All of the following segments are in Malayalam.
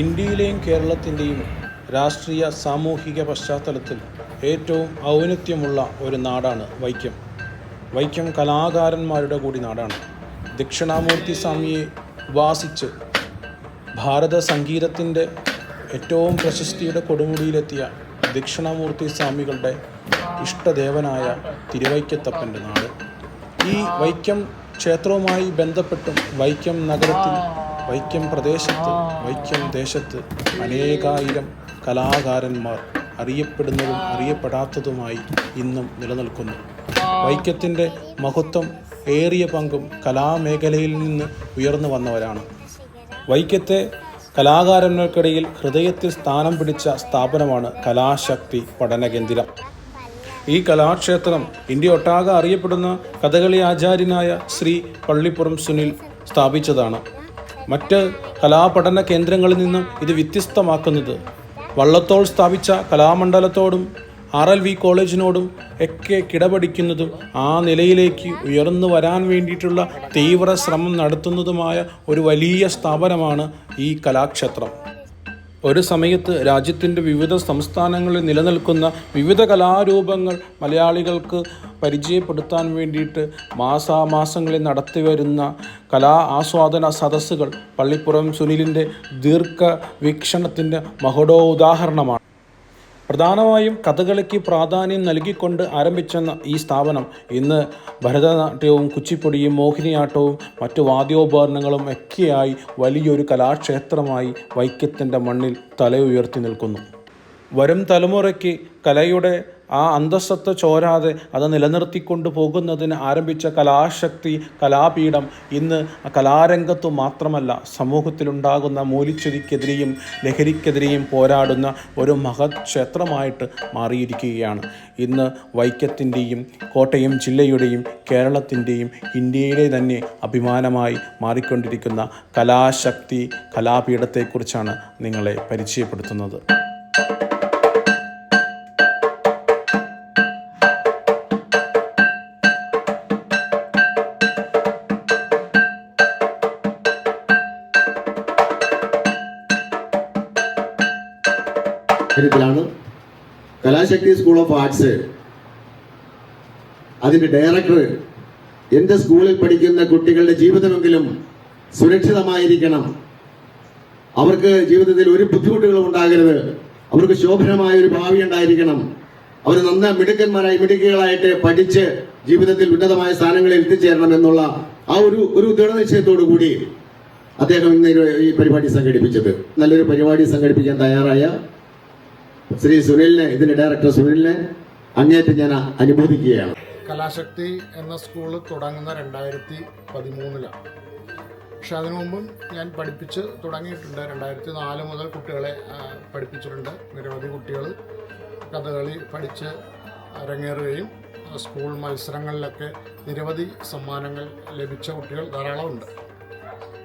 ഇന്ത്യയിലെയും കേരളത്തിന്റെയും രാഷ്ട്രീയ സാമൂഹിക പശ്ചാത്തലത്തിൽ ഏറ്റവും ഔന്നത്യമുള്ള ഒരു നാടാണ് വൈക്കം. വൈക്കം കലാകാരന്മാരുടെ കൂടി നാടാണ്. ദക്ഷിണാമൂർത്തി സ്വാമിയെ ഉപാസിച്ച് ഭാരത സംഗീതത്തിന്റെ ഏറ്റവും പ്രശസ്തിയുടെ കൊടുമുടിയിലെത്തിയ ദക്ഷിണാമൂർത്തി സ്വാമികളുടെ ഇഷ്ടദേവനായ തിരുവൈക്കത്തപ്പന്റെ നാട്. ഈ വൈക്കം ക്ഷേത്രവുമായി ബന്ധപ്പെട്ടും വൈക്കം നഗരത്തിൽ വൈക്കം പ്രദേശത്ത് വൈക്കം ദേശത്ത് അനേകായിരം കലാകാരന്മാർ അറിയപ്പെടുന്നതും അറിയപ്പെടാത്തതുമായി ഇന്നും നിലനിൽക്കുന്നു. വൈക്കത്തിന്റെ മഹത്വം ഏറിയ പങ്കും കലാമേഖലയിൽ നിന്ന് ഉയർന്നു വന്നവരാണ്. വൈക്കത്തെ കലാകാരന്മാർക്കിടയിൽ ഹൃദയത്തിൽ സ്ഥാനം പിടിച്ച സ്ഥാപനമാണ് കലാശക്തി പഠന കേന്ദ്രം ഈ കലാക്ഷേത്രം ഇന്ത്യ ഒട്ടാകെ അറിയപ്പെടുന്ന കഥകളി ആചാര്യനായ ശ്രീ പള്ളിപ്പുറം സുനിൽ സ്ഥാപിച്ചതാണ്. മറ്റ് കലാപഠന കേന്ദ്രങ്ങളിൽ നിന്നും ഇത് വ്യത്യസ്തമാക്കുന്നത്. വള്ളത്തോൾ സ്ഥാപിച്ച കലാമണ്ഡലത്തോടും ആർ എൽ വി കോളേജിനോടും ഒക്കെ കിടപിടിക്കുന്നതും ആ നിലയിലേക്ക് ഉയർന്നു വരാൻ വേണ്ടിയിട്ടുള്ള തീവ്ര ശ്രമം നടത്തുന്നതുമായ ഒരു വലിയ സ്ഥാപനമാണ് ഈ കലാക്ഷേത്രം. ഒരു സമയത്ത് രാജ്യത്തിന്റെ വിവിധ സംസ്ഥാനങ്ങളിൽ നിലനിൽക്കുന്ന വിവിധ കലാരൂപങ്ങൾ മലയാളികൾക്ക് പരിചയപ്പെടുത്താൻ വേണ്ടിയിട്ട് മാസാമാസങ്ങളിൽ നടത്തിവരുന്ന കലാ ആസ്വാദന സദസ്സുകൾ പള്ളിപ്പുറം സുനിലിന്റെ ദീർഘ വീക്ഷണത്തിന്റെ മഹടോ ഉദാഹരണമാണ്. പ്രധാനമായും കഥകളിക്ക് പ്രാധാന്യം നൽകിക്കൊണ്ട് ആരംഭിച്ച ഈ സ്ഥാപനം ഇന്ന് ഭരതനാട്യവും കുച്ചിപ്പൊടിയും മോഹിനിയാട്ടവും മറ്റു വാദ്യോപകരണങ്ങളും ഒക്കെയായി വലിയൊരു കലാക്ഷേത്രമായി വൈക്കത്തിന്റെ മണ്ണിൽ തല ഉയർത്തി നിൽക്കുന്നു. വരും തലമുറയ്ക്ക് കലയുടെ ആ അന്തസ്സത്ത് ചോരാതെ അത് നിലനിർത്തിക്കൊണ്ട് പോകുന്നതിന് ആരംഭിച്ച കലാശക്തി കലാപീഠം ഇന്ന് കലാരംഗത്തു മാത്രമല്ല സമൂഹത്തിലുണ്ടാകുന്ന മൂലിച്ചതിക്കെതിരെയും ലഹരിക്കെതിരെയും പോരാടുന്ന ഒരു മഹത് ക്ഷേത്രമായിട്ട് മാറിയിരിക്കുകയാണ്. ഇന്ന് വൈക്കത്തിന്റെയും കോട്ടയം ജില്ലയുടെയും കേരളത്തിന്റെയും ഇന്ത്യയിലെ തന്നെ അഭിമാനമായി മാറിക്കൊണ്ടിരിക്കുന്ന കലാശക്തി കലാപീഠത്തെക്കുറിച്ചാണ് നിങ്ങളെ പരിചയപ്പെടുത്തുന്നത്. കാര്യത്തിലാണ് കലാശക്തി സ്കൂൾ ഓഫ് ആർട്സ് അതിന്റെ ഡയറക്ടർ എന്റെ സ്കൂളിൽ പഠിക്കുന്ന കുട്ടികളുടെ ജീവിതമെങ്കിലും സുരക്ഷിതമായിരിക്കണം. അവർക്ക് ജീവിതത്തിൽ ഒരു ബുദ്ധിമുട്ടുകളും ഉണ്ടാകരുത്. അവർക്ക് ശോഭനമായ ഒരു ഭാവി ഉണ്ടായിരിക്കണം. അവർ നന്ന മിടുക്കന്മാരായി മിടുക്കുകളായിട്ട് പഠിച്ച് ജീവിതത്തിൽ ഉന്നതമായ സ്ഥാനങ്ങളിൽ എത്തിച്ചേരണം എന്നുള്ള ആ ഒരു ഒരു ദൃഢനിശ്ചയത്തോടു കൂടി അദ്ദേഹം ഇന്ന് ഈ- പരിപാടി സംഘടിപ്പിച്ചത്. നല്ലൊരു പരിപാടി സംഘടിപ്പിക്കാൻ തയ്യാറായ ശ്രീ സുനിലിനെ ഇതിന്റെ ഡയറക്ടർ സുനിലിനെ അങ്ങേറ്റം ഞാൻ അനുമോദിക്കുകയാണ്. കലാശക്തി എന്ന സ്കൂൾ തുടങ്ങുന്ന രണ്ടായിരത്തി പതിമൂന്നിലാണ്. പക്ഷെ അതിനു മുമ്പും ഞാൻ പഠിപ്പിച്ച് തുടങ്ങിയിട്ടുണ്ട്. രണ്ടായിരത്തി നാല് മുതൽ കുട്ടികളെ പഠിപ്പിച്ചിട്ടുണ്ട്. നിരവധി കുട്ടികൾ കഥകളി പഠിച്ച് അരങ്ങേറുകയും സ്കൂൾ മത്സരങ്ങളിലൊക്കെ നിരവധി സമ്മാനങ്ങൾ ലഭിച്ച കുട്ടികൾ ധാരാളമുണ്ട്.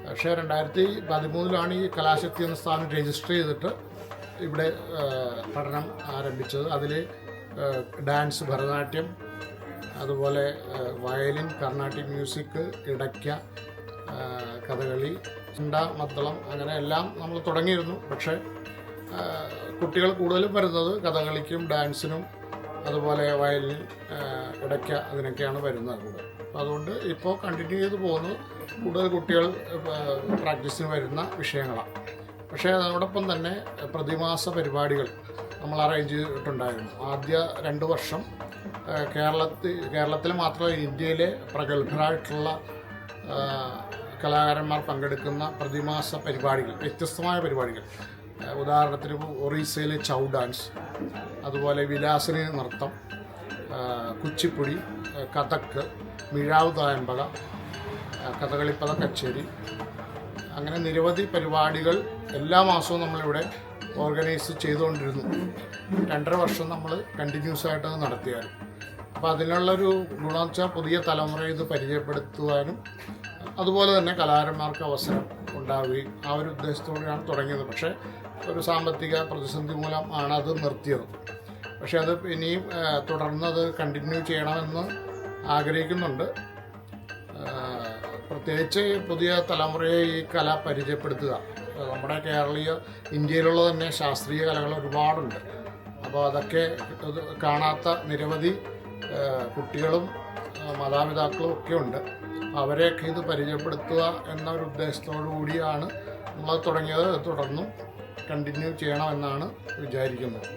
പക്ഷേ രണ്ടായിരത്തി പതിമൂന്നിലാണ് ഈ കലാശക്തി എന്ന സ്ഥാനം രജിസ്റ്റർ ചെയ്തിട്ട് ഇവിടെ പഠനം ആരംഭിച്ചത്. അതിൽ ഡാൻസ് ഭരതനാട്യം അതുപോലെ വയലിൻ കർണാട്ടിക് മ്യൂസിക് ഇടയ്ക്ക കഥകളി ചിണ്ട മദ്ദളം അങ്ങനെ എല്ലാം നമ്മൾ തുടങ്ങിയിരുന്നു. പക്ഷേ കുട്ടികൾ കൂടുതലും വരുന്നത് കഥകളിക്കും ഡാൻസിനും അതുപോലെ വയലിൻ ഇടയ്ക്ക അതിനൊക്കെയാണ് വരുന്നത് കൂടെ. അപ്പോൾ അതുകൊണ്ട് ഇപ്പോൾ കണ്ടിന്യൂ ചെയ്ത് പോകുന്നത് കൂടുതൽ കുട്ടികൾ പ്രാക്ടീസിന് വരുന്ന വിഷയങ്ങളാണ്. പക്ഷേ അതോടൊപ്പം തന്നെ പ്രതിമാസ പരിപാടികൾ നമ്മൾ അറേഞ്ച് ചെയ്തിട്ടുണ്ടായിരുന്നു. ആദ്യ രണ്ട് വർഷം കേരളത്തിൽ കേരളത്തിൽ മാത്രമല്ല ഇന്ത്യയിലെ പ്രഗത്ഭരായിട്ടുള്ള കലാകാരന്മാർ പങ്കെടുക്കുന്ന പ്രതിമാസ പരിപാടികൾ വ്യത്യസ്തമായ പരിപാടികൾ. ഉദാഹരണത്തിന് ഒറീസയിലെ ചൗ ഡാൻസ് അതുപോലെ വിലാസിനി നൃത്തം കുച്ചിപ്പുടി കഥക്ക് മിഴാവ് തായമ്പക കഥകളിപ്പത കച്ചേരി അങ്ങനെ നിരവധി പരിപാടികൾ എല്ലാ മാസവും നമ്മളിവിടെ ഓർഗനൈസ് ചെയ്തുകൊണ്ടിരുന്നു. രണ്ടര വർഷം നമ്മൾ കണ്ടിന്യൂസ് ആയിട്ട് അത് നടത്തിയാലും. അപ്പോൾ അതിനുള്ളൊരു ഗുണം വെച്ചാൽ പുതിയ തലമുറ ഇത് പരിചയപ്പെടുത്തുവാനും അതുപോലെ തന്നെ കലാകാരന്മാർക്ക് അവസരം ഉണ്ടാവുകയും ആ ഒരു ഉദ്ദേശത്തോടെയാണ് തുടങ്ങിയത്. പക്ഷേ ഒരു സാമ്പത്തിക പ്രതിസന്ധി മൂലം ആണ് അത് നിർത്തിയത്. പക്ഷേ അത് ഇനിയും തുടർന്നത് കണ്ടിന്യൂ ചെയ്യണമെന്ന് ആഗ്രഹിക്കുന്നുണ്ട്. പ്രത്യേകിച്ച് പുതിയ തലമുറയെ ഈ കല പരിചയപ്പെടുത്തുക. നമ്മുടെ കേരളീയ ഇന്ത്യയിലുള്ള തന്നെ ശാസ്ത്രീയ കലകൾ ഒരുപാടുണ്ട്. അപ്പോൾ അതൊക്കെ കാണാത്ത നിരവധി കുട്ടികളും മാതാപിതാക്കളും ഒക്കെ ഉണ്ട്. അവരെയൊക്കെ ഇത് പരിചയപ്പെടുത്തുക എന്ന ഒരു ഉദ്ദേശത്തോടു കൂടിയാണ് നമ്മൾ തുടങ്ങിയത്. തുടർന്നും കണ്ടിന്യൂ ചെയ്യണമെന്നാണ് വിചാരിക്കുന്നത്.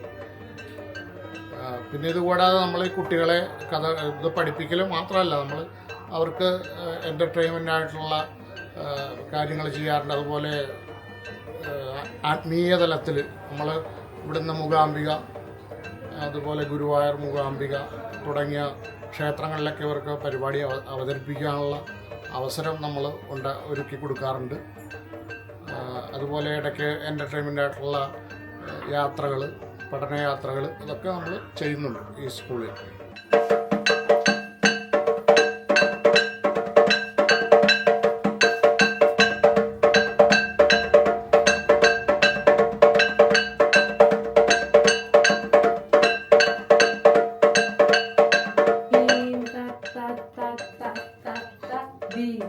പിന്നെ ഇതുകൂടാതെ നമ്മൾ ഈ കുട്ടികളെ കഥ ഇത് പഠിപ്പിക്കൽ മാത്രമല്ല. നമ്മൾ അവർക്ക് എന്റർടൈൻമെന്റ് ആയിട്ടുള്ള കാര്യങ്ങൾ ചെയ്യാറുണ്ട്. അതുപോലെ ആത്മീയ തലത്തിൽ നമ്മൾ ഇവിടുന്ന് മൂകാംബിക അതുപോലെ ഗുരുവായൂർ മൂകാംബിക തുടങ്ങിയ ക്ഷേത്രങ്ങളിലൊക്കെ ഇവർക്ക് പരിപാടി അവ- അവതരിപ്പിക്കാനുള്ള അവസരം നമ്മൾ ഉണ്ട ഒരുക്കി കൊടുക്കാറുണ്ട്. അതുപോലെ ഇടയ്ക്ക് എന്റർടൈൻമെന്റ് ആയിട്ടുള്ള യാത്രകൾ പഠനയാത്രകൾ ഇതൊക്കെ നമ്മൾ ചെയ്യുന്നുണ്ട് ഈ സ്കൂളിൽ. beam,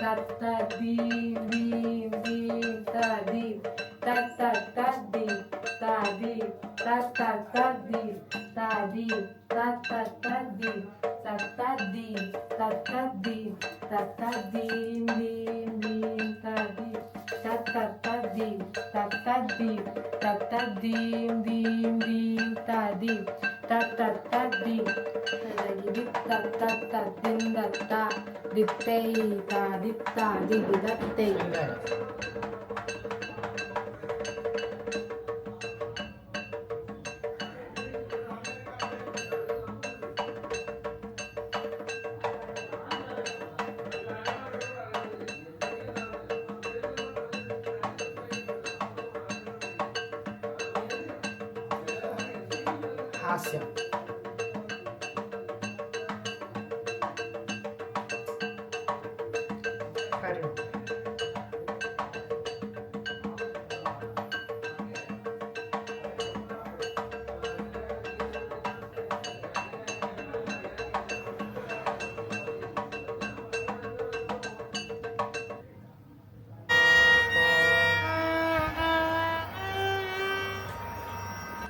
that that beam, beam, beam, that beam, that that that beam, that beam, that that that beam, that beam, that that that beam, that that beam, that that beam, that that beam, beam, beam, that beam, that that tadim, ta dim, ta tadim, dim, dim, tadim, ta ta tadim, dit ta ta ta din da ta, dit dim ta dim ta dit da te. Rácia. Caramba.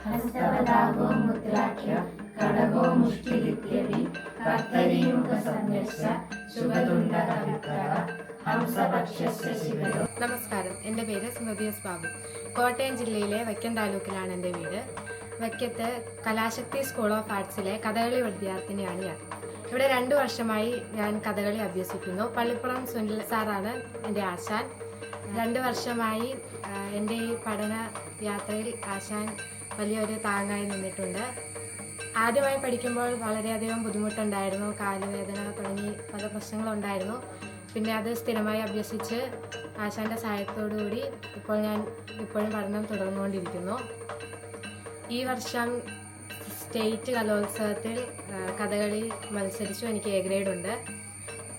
Hasta luego. നമസ്കാരം. എന്റെ പേര് സ്മൃതി എസ് ബാബു. കോട്ടയം ജില്ലയിലെ വൈക്കം താലൂക്കിലാണ് എന്റെ വീട്. വൈക്കത്ത് കലാശക്തി സ്കൂൾ ഓഫ് ആർട്സിലെ കഥകളി വിദ്യാർത്ഥിനിയാണ് ഞാൻ. ഇവിടെ രണ്ടു വർഷമായി ഞാൻ കഥകളി അഭ്യസിക്കുന്നു. പള്ളിപ്പുറം സുനിൽ സാറാണ് എന്റെ ആശാൻ. രണ്ട് വർഷമായി എന്റെ ഈ പഠന യാത്രയിൽ ആശാൻ വലിയൊരു താങ്ങായി നിന്നിട്ടുണ്ട്. ആദ്യമായി പഠിക്കുമ്പോൾ വളരെയധികം ബുദ്ധിമുട്ടുണ്ടായിരുന്നു. കാലുവേദന തുടങ്ങി പല പ്രശ്നങ്ങളുണ്ടായിരുന്നു. പിന്നെ അത് സ്ഥിരമായി അഭ്യസിച്ച് ആശാന്റെ സഹായത്തോടു കൂടി ഇപ്പോൾ ഞാൻ ഇപ്പോഴും പഠനം തുടർന്നുകൊണ്ടിരിക്കുന്നു. ഈ വർഷം സ്റ്റേറ്റ് കലോത്സവത്തിൽ കഥകളി മത്സരിച്ചു എനിക്ക് എ ഗ്രേഡ് ഉണ്ട്.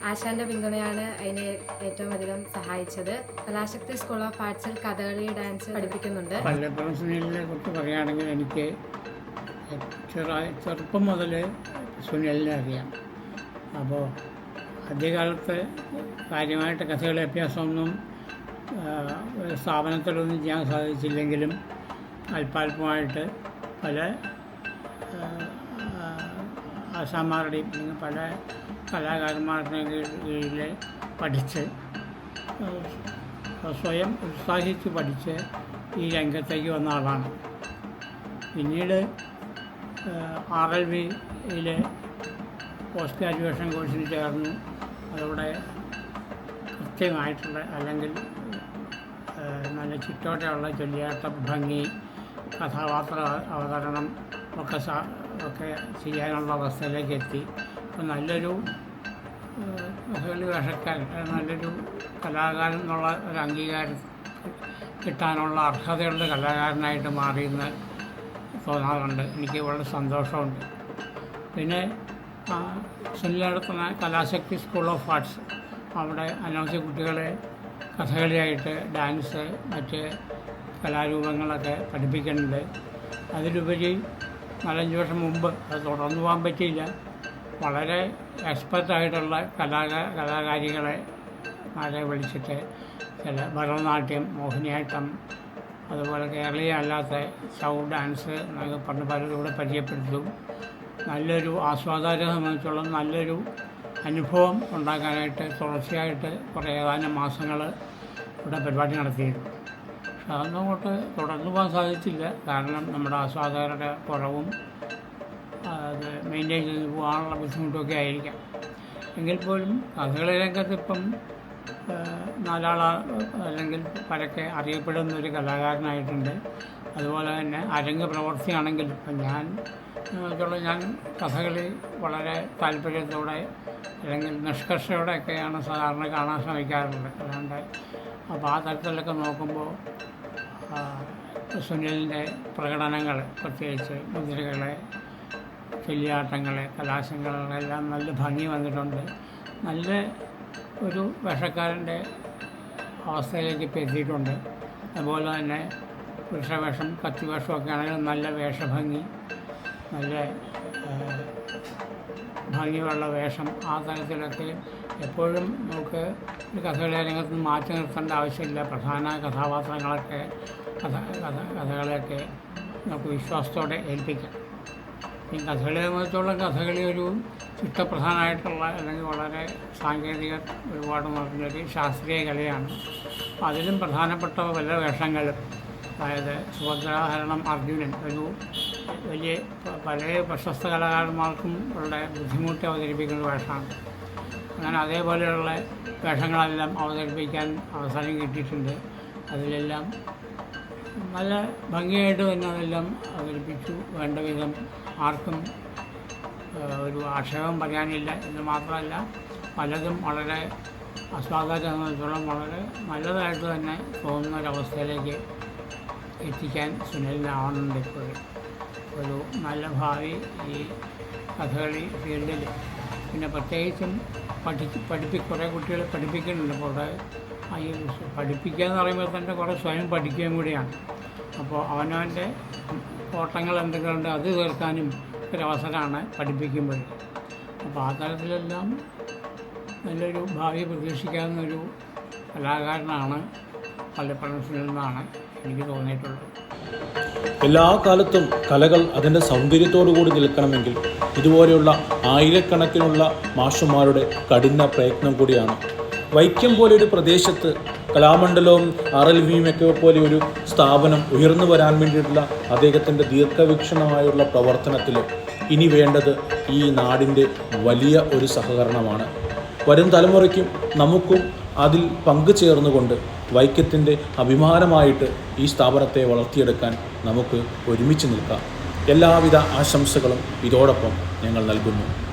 ആശാന്റെ പിന്തുണയാണ് അതിനെ ഏറ്റവും അധികം സഹായിച്ചത്. കലാശക്തി സ്കൂൾ ഓഫ് ആർട്സിൽ കഥകളി ഡാൻസ് പഠിപ്പിക്കുന്നുണ്ട്. പറയുകയാണെങ്കിൽ എനിക്ക് ചെറായി ചെറുപ്പം മുതൽ സുനിലിനെ അറിയാം. അപ്പോൾ ആദ്യകാലത്ത് കാര്യമായിട്ട് കഥകളി അഭ്യാസമൊന്നും സ്ഥാപനത്തിലൊന്നും ചെയ്യാൻ സാധിച്ചില്ലെങ്കിലും അല്പാൽപമായിട്ട് പല ആശാന്മാരുടെയും പല കലാകാരന്മാരുടെയും കീഴ്- കീഴിൽ പഠിച്ച് സ്വയം ഉത്സാഹിച്ച് പഠിച്ച് ഈ രംഗത്തേക്ക് വന്ന ആളാണ്. പിന്നീട് ആർ എൽ വിയിലെ പോസ്റ്റ് ഗ്രാജുവേഷൻ കോഴ്സിന് ചേർന്നു. അതവിടെ കൃത്യമായിട്ടുള്ള അല്ലെങ്കിൽ നല്ല ചിട്ടോടെയുള്ള ചൊല്ലിയാട്ട ഭംഗി കഥാപാത്ര അവതരണം ഒക്കെ സാ ഒക്കെ ചെയ്യാനുള്ള അവസ്ഥയിലേക്ക് എത്തി അപ്പോൾ നല്ലൊരു ഒരു വേഷക്കാരൻ നല്ലൊരു കലാകാരൻ എന്നുള്ള ഒരു അംഗീകാരം കിട്ടാനുള്ള അർഹതയുള്ള കലാകാരനായിട്ട് മാറിയെന്ന് തോന്നാറുണ്ട് എനിക്ക് വളരെ സന്തോഷമുണ്ട്. പിന്നെ നടത്തുന്ന കലാശക്തി സ്കൂൾ ഓഫ് ആർട്സ് അവിടെ അനവധി കുട്ടികളെ കഥകളിയായിട്ട് ഡാൻസ് മറ്റ് കലാരൂപങ്ങളൊക്കെ പഠിപ്പിക്കുന്നുണ്ട്. അതിലുപരി നാലഞ്ച് വർഷം മുമ്പ് അത് തുടർന്നു പോകാൻ പറ്റിയില്ല. വളരെ എക്സ്പെർട്ടായിട്ടുള്ള കലാക കലാകാരികളെ മാരെ വിളിച്ചിട്ട് ചില ഭരതനാട്യം മോഹിനിയാട്ടം അതുപോലെ കേരളീയ അല്ലാത്ത സൗണ്ട് ഡാൻസ് എന്നൊക്കെ പറഞ്ഞ് പലരും ഇവിടെ പരിചയപ്പെടുത്തും. നല്ലൊരു ആസ്വാദകരെ സംബന്ധിച്ചുള്ള നല്ലൊരു അനുഭവം ഉണ്ടാക്കാനായിട്ട് തുടർച്ചയായിട്ട് കുറേ ഏതാനും മാസങ്ങൾ ഇവിടെ പരിപാടി നടത്തിയിരുന്നു. പക്ഷെ അതൊന്നും അങ്ങോട്ട് തുടർന്നു പോകാൻ സാധിച്ചില്ല. കാരണം നമ്മുടെ ആസ്വാദകരുടെ കുറവും അത് മെയിന്റെയിൻ ചെയ്ത് പോകാനുള്ള ബുദ്ധിമുട്ടൊക്കെ ആയിരിക്കാം. എങ്കിൽ പോലും കഥകളി രംഗത്ത് ഇപ്പം നാലാള അല്ലെങ്കിൽ പരക്കെ അറിയപ്പെടുന്ന ഒരു കലാകാരനായിട്ടുണ്ട്. അതുപോലെ തന്നെ അരങ്ങ് പ്രവർത്തിയാണെങ്കിൽ ഇപ്പം ഞാൻ ഞാൻ കഥകളി വളരെ താല്പര്യത്തോടെ അല്ലെങ്കിൽ നിഷ്കർഷയോടെയൊക്കെയാണ് സാധാരണ കാണാൻ ശ്രമിക്കാറുള്ളത്. അല്ലാണ്ട് അപ്പോൾ ആ തരത്തിലൊക്കെ നോക്കുമ്പോൾ സുനിലിന്റെ പ്രകടനങ്ങൾ പ്രത്യേകിച്ച് മുദ്രകളെ ചെല്ലിയാട്ടങ്ങൾ കലാശങ്ങളെല്ലാം നല്ല ഭംഗി വന്നിട്ടുണ്ട്. നല്ല ഒരു വേഷക്കാരന്റെ അവസ്ഥയിലേക്ക് ഇപ്പോൾ എത്തിയിട്ടുണ്ട്. അതുപോലെ തന്നെ പുരുഷവേഷം കത്തിവേഷമൊക്കെ ആണെങ്കിലും നല്ല വേഷഭംഗി നല്ല ഭംഗിയുള്ള വേഷം ആ തരത്തിലൊക്കെ എപ്പോഴും നമുക്ക് കഥകളി രംഗത്ത് മാറ്റി നിർത്തേണ്ട ആവശ്യമില്ല. പ്രധാന കഥാപാത്രങ്ങളൊക്കെ കഥ കഥ കഥകളെയൊക്കെ നമുക്ക് വിശ്വാസത്തോടെ ഏൽപ്പിക്കാം. ഈ കഥകളിയെ സംബന്ധിച്ചോളം കഥകളി ഒരു ചിട്ടപ്രധാനമായിട്ടുള്ള അല്ലെങ്കിൽ വളരെ സാങ്കേതിക ഒരുപാട് നോക്കുന്നൊരു ശാസ്ത്രീയ കലയാണ്. അപ്പോൾ അതിലും പ്രധാനപ്പെട്ട പല വേഷങ്ങളും അതായത് സുഭദ്രാഹരണം അർജുനൻ ഒരു വലിയ പല പ്രശസ്ത കലാകാരന്മാർക്കും ഉള്ള ബുദ്ധിമുട്ട് അവതരിപ്പിക്കുന്ന വേഷമാണ്. അങ്ങനെ അതേപോലെയുള്ള വേഷങ്ങളെല്ലാം അവതരിപ്പിക്കാൻ അവസരം കിട്ടിയിട്ടുണ്ട്. അതിലെല്ലാം നല്ല ഭംഗിയായിട്ട് തന്നെ അതെല്ലാം അവതരിപ്പിച്ചു. വേണ്ട വിധം ആർക്കും ഒരു ആക്ഷേപം പറയാനില്ല. എന്ന് മാത്രമല്ല പലതും വളരെ ആസ്വാദകരെ സംബന്ധിച്ചോളം വളരെ നല്ലതായിട്ട് തന്നെ തോന്നുന്ന ഒരവസ്ഥയിലേക്ക് എത്തിക്കാൻ സുനിലിനാവുന്നുണ്ട് ഇപ്പോഴും. ഒരു നല്ല ഭാവി ഈ കഥകളി ഫീൽഡിൽ. പിന്നെ പ്രത്യേകിച്ചും പഠി പഠിപ്പി കുറേ കുട്ടികളെ പഠിപ്പിക്കുന്നുണ്ട്. ആ ഈ പഠിപ്പിക്കുക എന്ന് പറയുമ്പോൾ തന്നെ കുറേ സ്വയം പഠിക്കുകയും കൂടിയാണ്. അപ്പോൾ അവനവന്റെ കോട്ടങ്ങൾ എന്തെങ്കിലുണ്ട് അത് തീർക്കാനും ഒരവസരമാണ് പഠിപ്പിക്കുമ്പോൾ. അപ്പോൾ ആ തരത്തിലെല്ലാം നല്ലൊരു ഭാവി പ്രതീക്ഷിക്കാവുന്ന ഒരു കലാകാരനാണ് പള്ളിപ്പറം നിന്നാണ് എനിക്ക് തോന്നിയിട്ടുള്ളത്. എല്ലാ കാലത്തും കലകൾ അതിന്റെ സൗന്ദര്യത്തോടു കൂടി നിൽക്കണമെങ്കിൽ ഇതുപോലെയുള്ള ആയിരക്കണക്കിനുള്ള മാഷുമാരുടെ കഠിന പ്രയത്നം കൂടിയാണ്. വൈക്കം പോലൊരു പ്രദേശത്ത് കലാമണ്ഡലവും ആർ എൽ വിയും ഒക്കെ പോലെ ഒരു സ്ഥാപനം ഉയർന്നു വരാൻ വേണ്ടിയിട്ടുള്ള അദ്ദേഹത്തിന്റെ ദീർഘവീക്ഷണമായുള്ള പ്രവർത്തനത്തിൽ ഇനി വേണ്ടത് ഈ നാടിന്റെ വലിയ ഒരു സഹകരണമാണ്. വരും തലമുറയ്ക്കും നമുക്കും അതിൽ പങ്കു ചേർന്നുകൊണ്ട് വൈക്കത്തിന്റെ അഭിമാനമായിട്ട് ഈ സ്ഥാപനത്തെ വളർത്തിയെടുക്കാൻ നമുക്ക് ഒരുമിച്ച് നിൽക്കാം. എല്ലാവിധ ആശംസകളും ഇതോടൊപ്പം ഞങ്ങൾ നൽകുന്നു.